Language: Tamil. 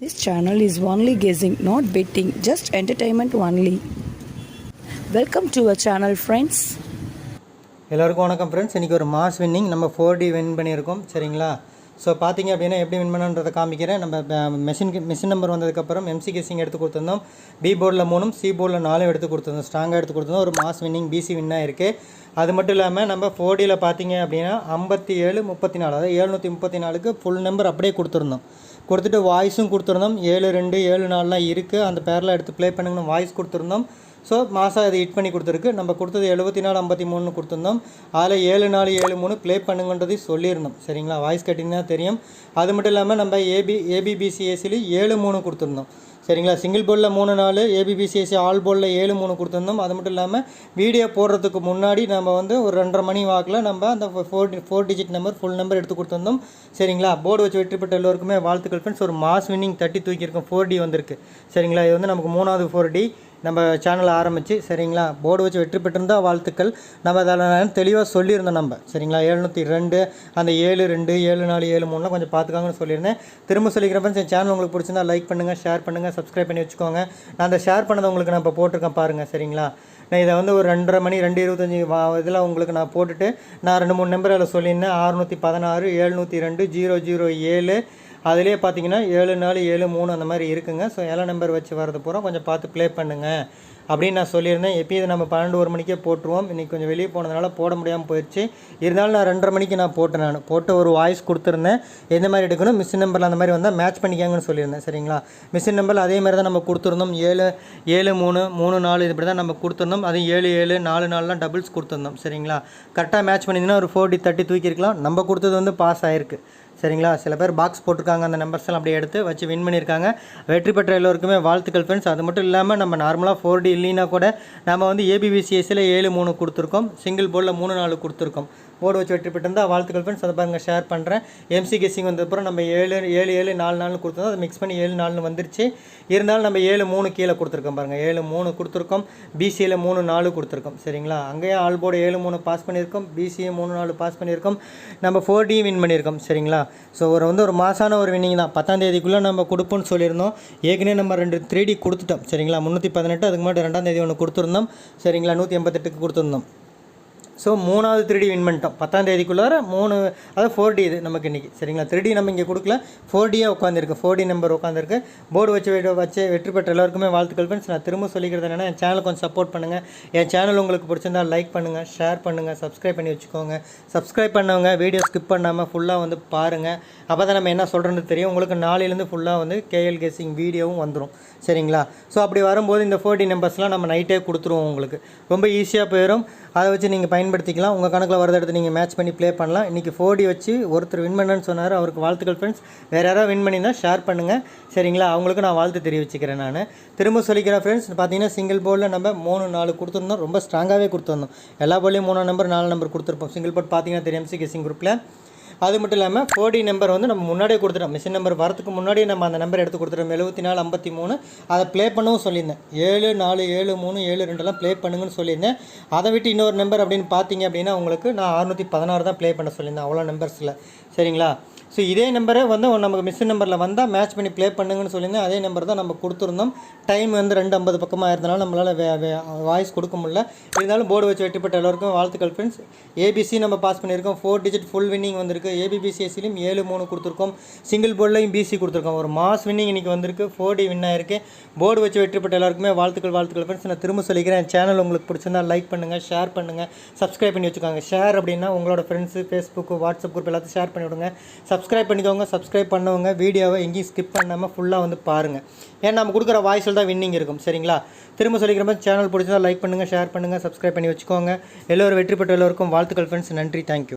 This channel is only guessing, not betting just entertainment only welcome to our channel friends எல்லோருக்கும் வணக்கம் ஃப்ரெண்ட்ஸ் இன்றைக்கி ஒரு மாஸ் வின்னிங் நம்ம ஃபோர் டி வின் பண்ணியிருக்கோம் சரிங்களா ஸோ பார்த்தீங்க அப்படின்னா எப்படி வின் பண்ணன்றதை காமிக்கிறேன். நம்ம மெஷின் மிஷின் நம்பர் வந்ததுக்கப்புறம் எம்சி கேசிங் எடுத்து கொடுத்துருந்தோம். பி போர்டில் மூணும் சி போர்டில் நாலும் எடுத்து கொடுத்துருந்தோம். ஸ்ட்ராங்காக எடுத்து கொடுத்துருந்தோம். ஒரு மாஸ் வின்னிங் பிசி வின்னாக இருக்குது அது மட்டும் இல்லாமல் நம்ம ஃபோர்டியில் பார்த்தீங்க அப்படின்னா ஐம்பத்தி ஏழு முப்பத்தி நாலு அதாவது எழுநூற்றி முப்பத்தி நாலுக்கு ஃபுல் நம்பர் அப்படியே கொடுத்துருந்தோம். கொடுத்துட்டு வாய்ஸும் கொடுத்துருந்தோம். ஏழு ரெண்டு ஏழு நாலுலாம் இருக்குது அந்த பேரில் எடுத்து ப்ளே பண்ணுங்கன்னு வாய்ஸ் கொடுத்துருந்தோம். ஸோ மாதம் அது ஹிட் பண்ணி கொடுத்துருக்கு. நம்ம கொடுத்தது எழுபத்தி நாலு ஐம்பத்தி மூணு கொடுத்துருந்தோம். அதில் ஏழு நாலு ஏழு மூணு ப்ளே பண்ணுங்கன்றதையும் சொல்லியிருந்தோம். சரிங்களா? வாய்ஸ் கேட்டிங்கன்னா தெரியும். அது மட்டும் இல்லாமல் நம்ம ஏபி ஏபிபிசிஎஸ்சிலையும் ஏழு மூணு கொடுத்துருந்தோம். சரிங்களா? சிங்கிள் போர்டில் மூணு நாலு ஏபிபிசிஎஸ்சி ஆல் போர்டில் ஏழு மூணு கொடுத்துருந்தோம். அது மட்டும் இல்லாமல் வீடியோ போடுறதுக்கு முன்னாடி நம்ம வந்து ஒரு ரெண்டரை மணி வாக்கில் நம்ம அந்த four four digit number full number எடுத்து கொடுத்துருந்தோம். சரிங்களா? போர்டு வச்சு வெற்றி பெற்ற எல்லோருக்குமே வாழ்த்துக்கள் ஃப்ரெண்ட்ஸ் ஒரு மாஸ் வின்னிங் தட்டி தூக்கியிருக்கோம். ஃபோர் டி வந்திருக்கு. சரிங்களா? இது வந்து நமக்கு மூணாவது ஃபோர் டி நம்ம சேனலை ஆரம்பித்து சரிங்களா? போர்டு வச்சு வெற்றி பெற்றிருந்தால் வாழ்த்துக்கள். நம்ம அதில் தெளிவாக சொல்லியிருந்தோம் நம்ம. சரிங்களா? எழுநூற்றி ரெண்டு அந்த ஏழு ரெண்டு ஏழு நாலு ஏழு மூணுலாம் கொஞ்சம் பார்த்துக்காங்கன்னு சொல்லியிருந்தேன். திரும்ப சொல்லிக்கிறப்ப என் சேனல் உங்களுக்கு பிடிச்சிருந்தா லைக் பண்ணுங்கள் ஷேர் பண்ணுங்கள் சப்ஸ்கிரைப் பண்ணி வச்சுக்கோங்க. நான் அந்த ஷேர் பண்ணதை உங்களுக்கு நான் இப்போ போட்டிருக்கேன் பாருங்கள் சரிங்களா? நான் இதை வந்து ஒரு ரெண்டரை மணி ரெண்டு இருபத்தஞ்சி வா இதில் உங்களுக்கு நான் போட்டுட்டு நான் ரெண்டு மூணு நம்பர் அதில் சொல்லியிருந்தேன். அறுநூற்றி பதினாறு எழுநூற்றி ரெண்டு ஜீரோ ஜீரோ ஏழு அதிலே பார்த்தீங்கன்னா ஏழு நாலு ஏழு மூணு அந்த மாதிரி இருக்குங்க. ஸோ ஏழை நம்பர் வச்சு வரது பூரா கொஞ்சம் பார்த்து ப்ளே பண்ணுங்கள் அப்படின்னு நான் சொல்லியிருந்தேன். எப்பயும் இது நம்ம பன்னெண்டு ஒரு மணிக்கே போட்டுருவோம். இன்றைக்கி கொஞ்சம் வெளியே போனதுனால போட முடியாமல் போயிடுச்சு இருந்தாலும் நான் ரெண்டரை மணிக்கு நான் போட்டேன் நான். போட்டு ஒரு வாய்ஸ் கொடுத்துருந்தேன். எந்த மாதிரி எடுக்கணும்? மிஷின் நம்பரில் அந்த மாதிரி வந்தால் மேட்ச் பண்ணிக்காங்கன்னு சொல்லியிருந்தேன். சரிங்களா? மிஷின் நம்பரில் அதே மாதிரி தான் நம்ம கொடுத்துருந்தோம். ஏழு ஏழு மூணு மூணு நாலு இப்படி தான் நம்ம கொடுத்துருந்தோம். அது ஏழு ஏழு நாலு நாலுலாம் டபுள்ஸ் கொடுத்துருந்தோம். சரிங்களா? கரெக்டாக மேட்ச் பண்ணியிருந்தீங்கன்னா ஒரு ஃபோர் டி தூக்கியிருக்கலாம். நம்ம கொடுத்தது வந்து பாஸ் ஆயிருக்கு. சரிங்களா? சில பேர் பாக்ஸ் போட்டிருக்காங்க. அந்த நம்பர்ஸ்லாம் அப்படியே எடுத்து வச்சு வின் பண்ணியிருக்காங்க. வெற்றி பெற்ற எல்லோருக்குமே வாழ்த்துக்கள் ஃப்ரெண்ட்ஸ் அது மட்டும் இல்லாமல் நம்ம நார்மலாக ஃபோர் டி இல்லைன்னா கூட நம்ம வந்து ஏபிபிசிஎஸ்சியில் ஏழு மூணு கொடுத்துருக்கோம். சிங்கிள் போர்டில் மூணு நாலு கொடுத்துருக்கோம். போர்டு வச்சு வெற்றி பெற்றிருந்தால் வாழ்த்துக்கள் ஃப்ரெண்ட்ஸ் அதை பாருங்கள் ஷேர் பண்ணுறேன் எம்சி கெஸிங் வந்ததுக்கப்புறம் நம்ம ஏழு ஏழு ஏழு நாலு நாலு கொடுத்துருந்தோம் அதை மிக்ஸ் பண்ணி ஏழு நாலுன்னு வந்துருச்சு. இருந்தாலும் நம்ம ஏழு மூணு கீழே கொடுத்துருக்கோம் பாருங்கள் ஏழு மூணு கொடுத்துருக்கோம். பிசியில் மூணு நாலு கொடுத்துருக்கோம். சரிங்களா? அங்கேயும் ஆல் போர்டு ஏழு மூணு பாஸ் பண்ணியிருக்கோம். பிசியும் மூணு நாலு பாஸ் பண்ணியிருக்கோம். நம்ம ஃபோர் டி வின் பண்ணியிருக்கோம். சரிங்களா? ஸோ ஒரு வந்து ஒரு மாசான ஒரு வின்னிங் தான். பத்தாம் தேதிக்குள்ளே நம்ம கொடுப்போம்னு சொல்லியிருந்தோம். ஏற்கனவே நம்ம ரெண்டு த்ரீ டி கொடுத்துட்டோம். சரிங்களா? முந்நூற்றி பதினெட்டு அதுக்கு முன்னாடி ரெண்டாம் தேதி ஒன்று கொடுத்துருந்தோம். சரிங்களா? நூற்றி எண்பத்தெட்டுக்கு கொடுத்துருந்தோம். ஸோ மூணாவது த்ரீடி வின் பண்ணிட்டோம். பத்தாம் தேதிக்குள்ளார மூணு அதாவது ஃபோர் டி இது நமக்கு இன்றைக்கி சரிங்களா? த்ரீ டி நம்ம இங்கே கொடுக்கல. ஃபோர் டியாக உட்காந்துருக்கு ஃபோர் டி நம்பர் உட்காந்துருக்கு போர்டு வச்சு வச்சு வெற்றி பெற்ற எல்லாருக்குமே வாழ்த்துக்கள் ஃப்ரெண்ட்ஸ் நான் திரும்ப சொல்லிக்கிறது என்னென்னா என் சேனல் கொஞ்சம் சப்போர்ட் பண்ணுங்கள் என் சேனல் உங்களுக்கு பிடிச்சிருந்தா லைக் பண்ணுங்கள் ஷேர் பண்ணுங்கள் சப்ஸ்கிரைப் பண்ணி வச்சுக்கோங்க. சப்ஸ்கிரைப் பண்ணவங்க வீடியோ ஸ்கிப் பண்ணாமல் ஃபுல்லாக வந்து பாருங்கள் அப்போ தான் நம்ம என்ன சொல்கிறோன்னு தெரியும். உங்களுக்கு நாளையிலேருந்து ஃபுல்லாக வந்து கேஎல் கேசிங் வீடியோவும் வந்துடும் சரிங்களா? ஸோ அப்படி வரும்போது இந்த ஃபோர் டி நம்பர்ஸ்லாம் நம்ம நைட்டே கொடுத்துருவோம் உங்களுக்கு. ரொம்ப ஈஸியாக போயிடும் அதை வச்சு நீங்கள் பயன்படுத்திக்கலாம். உங்கள் கணக்கில் வரத எடுத்து நீங்கள் மேட்ச் பண்ணி ப்ளே பண்ணலாம். இன்றைக்கி ஃபோர்டி வச்சு ஒருத்தர் வின் பண்ணேன்னு சொன்னார். அவருக்கு வாழ்த்துக்கள் ஃப்ரெண்ட்ஸ் வேறு யாராவது வின் பண்ணியிருந்தால் ஷேர் பண்ணுங்கள் சரிங்களா? அவங்களுக்கு நான் வாழ்த்து தெரிவிச்சுக்கிறேன் நான். திரும்ப சொல்லிக்கிறேன் ஃப்ரெண்ட்ஸ் பார்த்தீங்கன்னா சிங்கிள் போர்டில் நம்ம மூணு நாலு கொடுத்துருந்தோம். ரொம்ப ஸ்ட்ராங்காகவே கொடுத்துருந்தோம். எல்லா போர்ட்லேயும் மூணு நம்பர் நாலு நம்பர் கொடுத்துருப்போம். சிங்கிள் போர்ட் பார்த்தீங்கன்னா தெரியும். எம்சி கெஸிங் குரூப்பில் அது மட்டும் இல்லாமல் ஃபோர்டி நம்பர் வந்து நம்ம முன்னாடியே கொடுத்துட்டோம். மிஷின் நம்பர் வரதுக்கு முன்னாடியே நம்ம அந்த நம்பர் எடுத்து கொடுத்துட்டோம். எழுபத்தி நாலு ஐம்பத்தி மூணு. அதை ப்ளே பண்ணவும் சொல்லியிருந்தேன். ஏழு நாலு ஏழு மூணு ஏழு ரெண்டெல்லாம் ப்ளே பண்ணுங்கன்னு சொல்லியிருந்தேன். அதை விட்டு இன்னொரு நம்பர் அப்படின்னு பார்த்தீங்க அப்படின்னா உங்களுக்கு நான் அறுநூற்றி பதினாறு தான் ப்ளே பண்ண சொல்லியிருந்தேன். அவ்வளோ நம்பர்ஸில் சரிங்களா? ஸோ இதே நம்பரை வந்து நமக்கு மிஷின் நம்பரில் வந்தால் மேட்ச் பண்ணி ப்ளே பண்ணுங்கன்னு சொல்லியிருந்தேன். அதே நம்பர் தான் நம்ம கொடுத்துருந்தோம். டைம் வந்து ரெண்டு ஐம்பது பக்கமாக இருந்தனால நம்மளால் வே வாய்ஸ் கொடுக்க முடியல. இருந்தாலும் போர்டு வச்சு வெட்டிப்பட்ட எல்லாருக்கும் வாழ்த்துக்கள் ஃப்ரெண்ட்ஸ் ஏபிசி நம்ம பாஸ் பண்ணியிருக்கோம். ஃபோர் டிஜிட் ஃபுல் வின்னிங் வந்திருக்கு. ஏபிபிசிஎஸ்சிலையும் ஏழு மூணு கொடுத்துருக்கோம். சிங்கிள் போர்ட்லையும் பிசி கொடுத்துருக்கோம். ஒரு மாஸ் வின்னிங் இன்றைக்கி வந்திருக்கு. ஃபோர் டி வின் ஆயிருக்கு. போர்டு வச்சு வெற்றிப்பட்ட எல்லாருக்குமே வாழ்த்துக்கள் வாழ்த்துக்கள் ஃப்ரெண்ட்ஸ் நான் திரும்ப சொல்லிக்கிறேன். சேனல் உங்களுக்கு பிடிச்சிருந்தா லைக் பண்ணுங்கள் ஷேர் பண்ணுங்கள் சப்ஸ்கிரைப் பண்ணி வச்சுக்கோங்க. ஷேர் அப்படின்னா உங்களோட ஃப்ரெண்ட்ஸு ஃபேஸ்புக்கு வாட்ஸ்அப் குரூப் எல்லாத்தையும் ஷேர் பண்ணி விடுங்க சப்ஸ்கிரைப் பண்ணிக்கோங்க சப்ஸ்கிரைப் பண்ணவங்க வீடியோவை எங்கேயும் ஸ்கிப் பண்ணாமல் ஃபுல்லாக வந்து பாருங்கள் ஏன்னா நம்ம கொடுக்குற வாய்ஸில் தான் வின்னிங் இருக்கும் சரிங்களா? திரும்ப சொல்லிக்கிற மாதிரி சேனல் பிடிச்சதா லைக் பண்ணுங்கள் ஷேர் பண்ணுங்கள் சப்ஸ்கிரைப் பண்ணி வச்சுக்கோங்க. எல்லோரும் வெற்றி பெற்ற எல்லோருக்கும் வாழ்த்துக்கள் ஃப்ரெண்ட்ஸ் நன்றி தேங்க்யூ